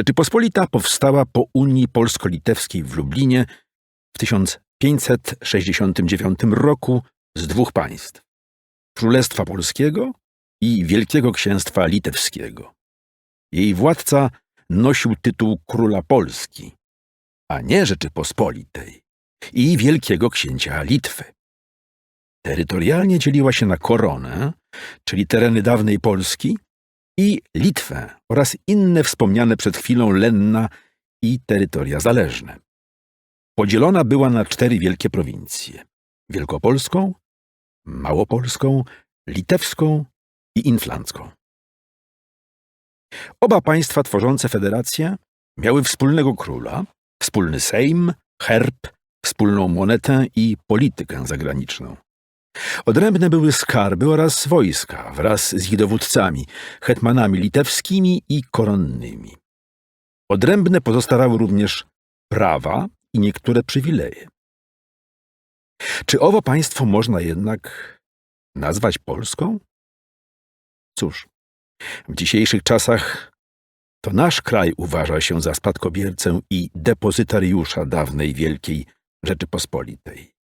Rzeczypospolita powstała po Unii Polsko-Litewskiej w Lublinie w 1569 roku z dwóch państw Królestwa Polskiego i Wielkiego Księstwa Litewskiego. Jej władca nosił tytuł króla Polski, a nie Rzeczypospolitej i Wielkiego Księcia Litwy. Terytorialnie dzieliła się na koronę, czyli tereny dawnej Polski, i Litwę oraz inne wspomniane przed chwilą Lenna i terytoria zależne. Podzielona była na cztery wielkie prowincje: Wielkopolską, Małopolską, Litewską i Inflancką. Oba państwa tworzące federację miały wspólnego króla, wspólny sejm, herb, wspólną monetę i politykę zagraniczną. Odrębne były skarby oraz wojska wraz z ich dowódcami, hetmanami litewskimi i koronnymi. Odrębne pozostawały również prawa i niektóre przywileje. Czy owo państwo można jednak nazwać Polską? Cóż, w dzisiejszych czasach to nasz kraj uważa się za spadkobiercę i depozytariusza dawnej Wielkiej Rzeczypospolitej.